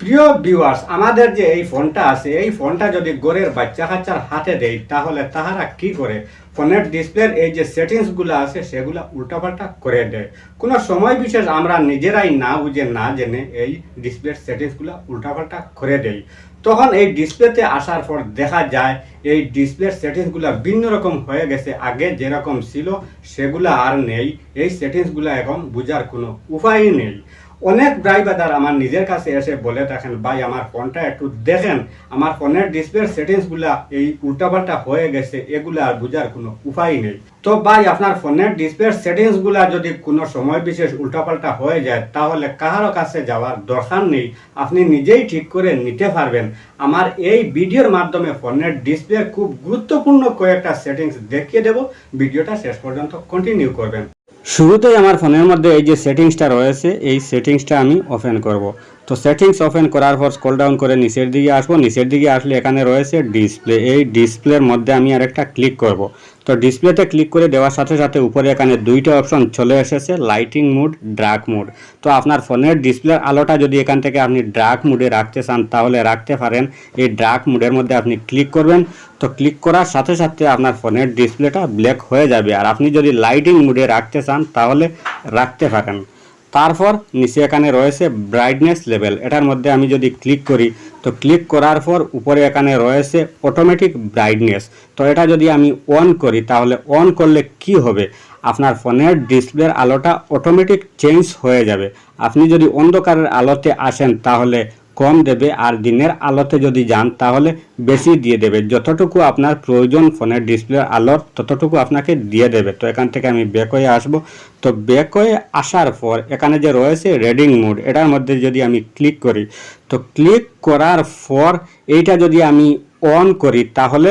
প্রিয় ভিউয়ার্স আমাদের যে এই ফোনটা আছে, এই ফোনটা যদি গোরের বাচ্চা কাচ্চার হাতে দেই, তাহলে তাহারা কি করে? ফোনের ডিসপ্লের এই যে সেটিংসগুলো আছে, সেগুলো উল্টাপাল্টা করে দেয়। কোনো সময় বিশেষ আমরা নিজেরাই না বুঝে, না জেনে এই ডিসপ্লের সেটিংসগুলো উল্টাপাল্টা করে দেই। তখন এই ডিসপ্লেতে আসার পর দেখা যায়, এই ডিসপ্লের সেটিংসগুলো ভিন্ন রকম হয়ে গেছে। আগে যেরকম ছিল, সেগুলো আর নেই। এই সেটিংসগুলো এখন বোঝার কোনো উপায়ই নেই। অনেক ড্রাইভার আমার নিজের কাছে এসে বলে থাকেন ভাই, আমার ফোনটা একটু দেখেন। আমার ফোনের ডিসপ্লের সেটিংসগুলা এই উল্টাপাল্টা হয়ে গেছে, এগুলা আর বোঝার কোনো উপায় নেই। তো ভাই, আপনার ফোনের ডিসপ্লের সেটিংসগুলা যদি কোনো সময় বিশেষ উল্টাপাল্টা হয়ে যায়, তাহলে কাহারও কাছে যাওয়ার দরকার নেই। আপনি নিজেই ঠিক করে নিতে পারবেন। আমার এই ভিডিওর মাধ্যমে ফোনের ডিসপ্লের খুব গুরুত্বপূর্ণ কয়েকটা সেটিংস দেখিয়ে দেব। ভিডিওটা শেষ পর্যন্ত কন্টিনিউ করবেন। শুরুতেই আমার ফোনের মধ্যে এই যে সেটিংসটা রয়েছে, এই সেটিংসটা আমি ওপেন করব। তো সেটিংস ওপেন করার পর স্কল ডাউন করে নিচের দিকে আসব। নিচের দিকে আসলে এখানে রয়েছে ডিসপ্লে এই ডিসপ্লের মধ্যে আমি আরেকটা ক্লিক করব। তো ডিসপ্লেতে ক্লিক করে দেওয়ার সাথে সাথে উপরে এখানে দুইটা অপশন চলে এসেছে লাইটিং মুড ড্রাক মুড তো আপনার ফোনের ডিসপ্লের আলোটা যদি এখান থেকে আপনি ড্রাক মুডে রাখতে চান, তাহলে রাখতে পারেন। এই ড্রাক মুডের মধ্যে আপনি ক্লিক করবেন। তো ক্লিক করার সাথে সাথে আপনার ফোনের ডিসপ্লেটা ব্ল্যাক হয়ে যাবে। আর আপনি যদি লাইটিং মুডে রাখতে চান, তাহলে রাখতে পারেন তারপর নিচে এখানে রয়েছে ব্রাইটনেস লেভেল এটার মধ্যে আমি যদি ক্লিক করি, তো ক্লিক করার পর উপরে এখানে রয়েছে অটোমেটিক ব্রাইটনেস তো এটা যদি আমি অন করি, তাহলে অন করলে কি হবে? আপনার ফোনের ডিসপ্লের আলোটা অটোমেটিক চেঞ্জ হয়ে যাবে। আপনি যদি অন্ধকারের আলোতে আসেন, তাহলে কম দেবে আর দিনের আলোতে যদি যান, তাহলে বেশি দিয়ে দেবে। যতটুকু আপনার প্রয়োজন ফোনের ডিসপ্লের আলোর, ততটুকু আপনাকে দিয়ে দেবে। তো এখান থেকে আমি ব্যাক হয়ে আসব। তো ব্যাক হয়ে আসার পর এখানে যে রয়েছে রেডিং মুড এটার মধ্যে যদি আমি ক্লিক করি, তো ক্লিক করার পর এইটা যদি আমি অন করি, তাহলে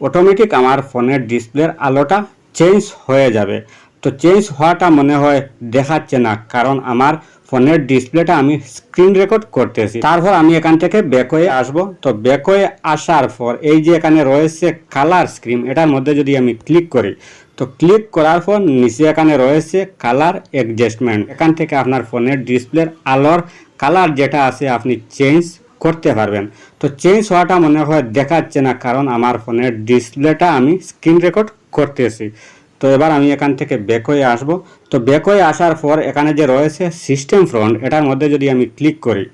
অটোমেটিক আমার ফোনের ডিসপ্লের আলোটা চেঞ্জ হয়ে যাবে। তো চেঞ্জ হওয়াটা মনে হয় দেখাচ্ছে না, কারণ আমার ফোনের ডিসপ্লেটা আমি স্ক্রিন রেকর্ড করতেছি। তারপর আমি এখান থেকে ব্যাক হয়ে আসব। তো ব্যাক হয়ে আসার পর এই যে এখানে রয়েছে কালার স্ক্রিন এটার মধ্যে যদি আমি ক্লিক করি, তো ক্লিক করার পর নিচে এখানে রয়েছে কালার অ্যাডজাস্টমেন্ট এখান থেকে আপনার ফোনের ডিসপ্লের আলোর কালার যেটা আছে আপনি চেঞ্জ করতে পারবেন। তো চেঞ্জ হওয়াটা মনে হয় দেখাচ্ছে না, কারণ আমার ফোনের ডিসপ্লেটা আমি স্ক্রিন রেকর্ড করতেছি। তো এবার আমি এখান থেকে ব্যাক হয়ে আসব। তো ব্যাক হয়ে আসার পর এখানে যে রয়েছে সিস্টেম ফ্রন্ট এটার মধ্যে যদি আমি ক্লিক করি,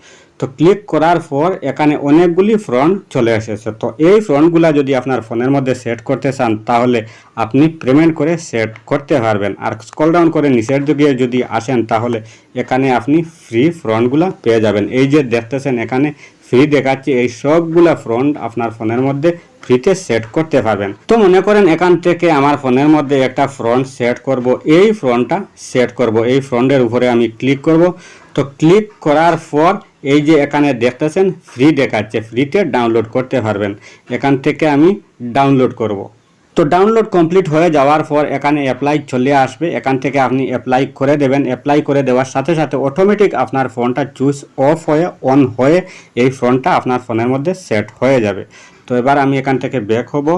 তো ক্লিক করার পর এখানে অনেকগুলি ফ্রন্ট চলে এসেছে। তো এই ফ্রন্টগুলো যদি আপনার ফোনের মধ্যে সেট করতে চান, তাহলে আপনি পেমেন্ট করে সেট করতে পারবেন। আর স্কল ডাউন করে নিচের দিকে যদি আসেন, তাহলে এখানে আপনি ফ্রি ফ্রন্টগুলো পেয়ে যাবেন। এই যে দেখতেছেন, এখানে ফ্রি দেখাচ্ছে। এই সবগুলা ফ্রন্ট আপনার ফোনের মধ্যে ফ্রিতে সেট করতে পারবেন। তো মনে করেন এখান থেকে আমার ফোনের মধ্যে একটা ফ্রন্ট সেট করব। এই ফ্রন্টটা সেট করব। এই ফ্রন্টের উপরে আমি ক্লিক করব। তো ক্লিক করার পর এই যে এখানে দেখতেছেন ফ্রি দেখাচ্ছে। ফ্রিতে ডাউনলোড করতে পারবেন। এখান থেকে আমি ডাউনলোড করব। তো ডাউনলোড কমপ্লিট হয়ে যাওয়ার পর এখানে অ্যাপ্লাই চলে আসবে। এখান থেকে আপনি অ্যাপ্লাই করে দেবেন। অ্যাপ্লাই করে দেওয়ার সাথে সাথে অটোমেটিক আপনার ফোনটা চুজ অফ হয়ে অন হয়ে এই ফোনটা আপনার ফোনের মধ্যে সেট হয়ে যাবে। তো এবার আমি এখান থেকে ব্যাক হব।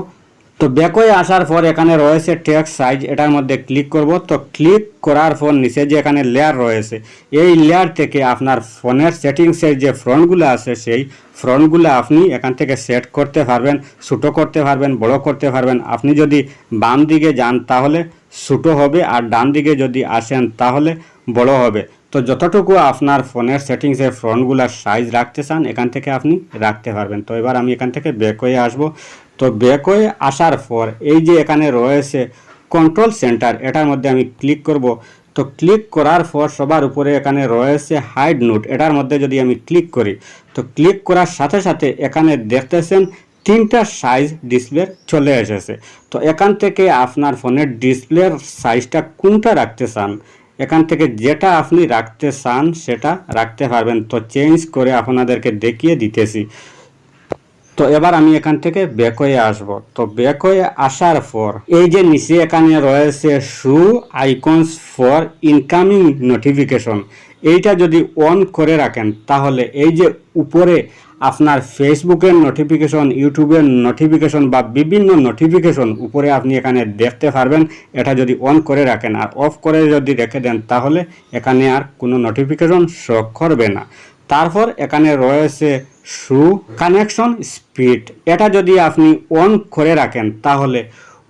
তো ব্যাক হয়ে আসার পর এখানে রয়েছে টেক্সট সাইজ এটার মধ্যে ক্লিক করব। তো ক্লিক করার পর নিচে যে এখানে লেয়ার রয়েছে, এই লেয়ার থেকে আপনার ফোনের সেটিংসের যে ফ্রন্টগুলো আছে, সেই ফ্রন্টগুলো আপনি এখান থেকে সেট করতে পারবেন ছোটো করতে পারবেন বড় করতে পারবেন। আপনি যদি বাম দিকে যান তাহলে ছোটো হবে, আর ডান দিকে যদি আসেন তাহলে বড় হবে। তো যতটুকু আপনার ফোনের সেটিংসের ফ্রন্টগুলার সাইজ রাখতে চান, এখান থেকে আপনি রাখতে পারবেন। তো এবার আমি এখান থেকে ব্যাক হয়ে আসব। তো ব্যাক হয়ে আসার পর এই যে এখানে রয়েছে কন্ট্রোল সেন্টার এটার মধ্যে আমি ক্লিক করব। তো ক্লিক করার পর সবার উপরে এখানে রয়েছে হাইড নোট এটার মধ্যে যদি আমি ক্লিক করি, তো ক্লিক করার সাথে সাথে এখানে দেখতেছেন তিনটা সাইজ ডিসপ্লে চলে এসেছে। তো এখান থেকে আপনার ফোনের ডিসপ্লের সাইজটা কোনটা রাখতে চান? এখান থেকে যেটা আপনি রাখতে চান সেটা রাখতে পারবেন। তো চেঞ্জ করে আপনাদেরকে দেখিয়ে দিতেছি। তো এবার আমি এখান থেকে ব্যাক হয়ে আসব। তো ব্যাক হয়ে আসার পর এই যে নিচে এখানে রয়েছে show icons for incoming notification এইটা যদি অন করে রাখেন, তাহলে এই যে উপরে আপনার ফেসবুকের নোটিফিকেশন ইউটিউবের নোটিফিকেশন বা বিভিন্ন নোটিফিকেশন উপরে আপনি এখানে দেখতে পারবেন। এটা যদি অন করে রাখেন আর অফ করে যদি রেখে দেন, তাহলে এখানে আর কোনো নোটিফিকেশন শো করবে না। তারপর এখানে রয়েছে শু কানেকশন স্পিড এটা যদি আপনি অন করে রাখেন, তাহলে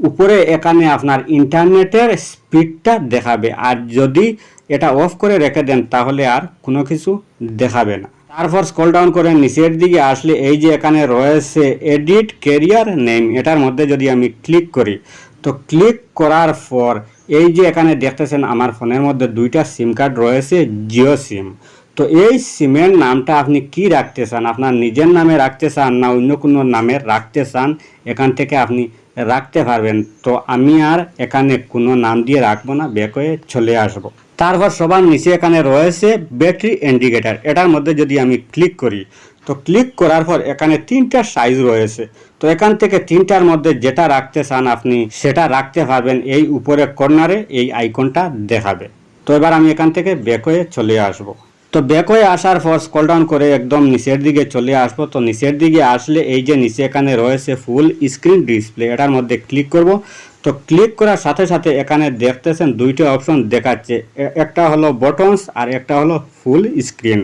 উপরে এখানে আপনার ইন্টারনেটের স্পিডটা দেখাবে। আর যদি এটা অফ করে রেখে দেন, তাহলে আর কোনো কিছু দেখাবে না। তারপর স্কল ডাউন করে নিচের দিকে আসলে এই যে এখানে রয়েছে এডিট কেরিয়ার নেম এটার মধ্যে যদি আমি ক্লিক করি, তো ক্লিক করার পর এই যে এখানে দেখতেছেন আমার ফোনের মধ্যে দুইটা সিম কার্ড রয়েছে, জিও সিম তো এই সিমের নামটা আপনি কি রাখতে চান? আপনার নিজের নামে রাখতে চান না অন্য কোনো নামে রাখতে চান? এখান থেকে আপনি রাখতে পারবেন। তো আমি আর এখানে কোনো নাম দিয়ে রাখব না ব্যাক হয়ে চলে আসব। তারপর সবার নিচে এখানে রয়েছে ব্যাটারি ইন্ডিকেটার এটার মধ্যে যদি আমি ক্লিক করি, তো ক্লিক করার পর এখানে তিনটা সাইজ রয়েছে। তো এখান থেকে তিনটার মধ্যে যেটা রাখতে চান আপনি, সেটা রাখতে পারবেন এই উপরের কর্নারে এই আইকনটা দেখাবে। তো এবার আমি এখান থেকে ব্যাক হয়ে চলে আসব। তো ব্যাক হয়ে আসার পর স্কল ডাউন করে একদম নিচের দিকে চলে আসব। তো নিচের দিকে আসলে এই যে নিচে এখানে রয়েছে ফুল স্ক্রিন ডিসপ্লে, এটার মধ্যে ক্লিক করব। তো ক্লিক করার সাথে সাথে এখানে দেখতেছেন দুইটা অপশন দেখাচ্ছে। একটা হলো বটনস আর একটা হলো ফুল স্ক্রিন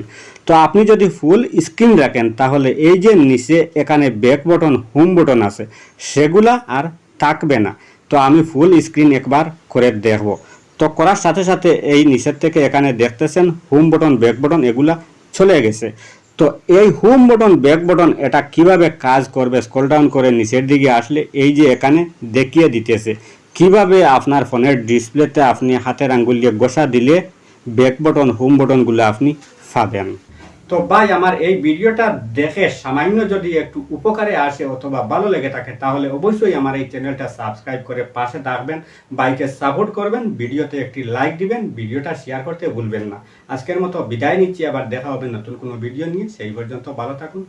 তো আপনি যদি ফুল স্ক্রিন রাখেন, তাহলে এই যে নিচে এখানে ব্যাক বটন হোম বটন আছে, সেগুলা আর থাকবে না। তো আমি ফুল স্ক্রিন একবার করে দেখব। তো করার সাথে সাথে এই নিচের থেকে এখানে দেখতেছেন হোম বটন ব্যাক বটন এগুলা চলে গেছে। তো এই হোম বটন ব্যাক বটন এটা কীভাবে কাজ করবে স্ক্রল ডাউন করে নিচের দিকে আসলে এই যে এখানে দেখিয়ে দিতেছে। কীভাবে আপনার ফোনের ডিসপ্লেতে আপনি হাতের আঙ্গুল দিয়ে গোসা দিলে ব্যাক বটন হোম বটনগুলো আপনি পাবেন? তো ভাই, আমার এই ভিডিওটা দেখে সামান্য যদি একটু উপকারে আসে অথবা ভালো লেগে থাকে, তাহলে অবশ্যই আমার এই চ্যানেলটা সাবস্ক্রাইব করে পাশে থাকবেন বাইকে সাপোর্ট করবেন, ভিডিওতে একটি লাইক দিবেন, ভিডিওটা শেয়ার করতে ভুলবেন না। আজকের মতো বিদায় নিচ্ছি, আবার দেখা হবে নতুন কোনো ভিডিও নিয়ে। সেই পর্যন্ত ভালো থাকুন।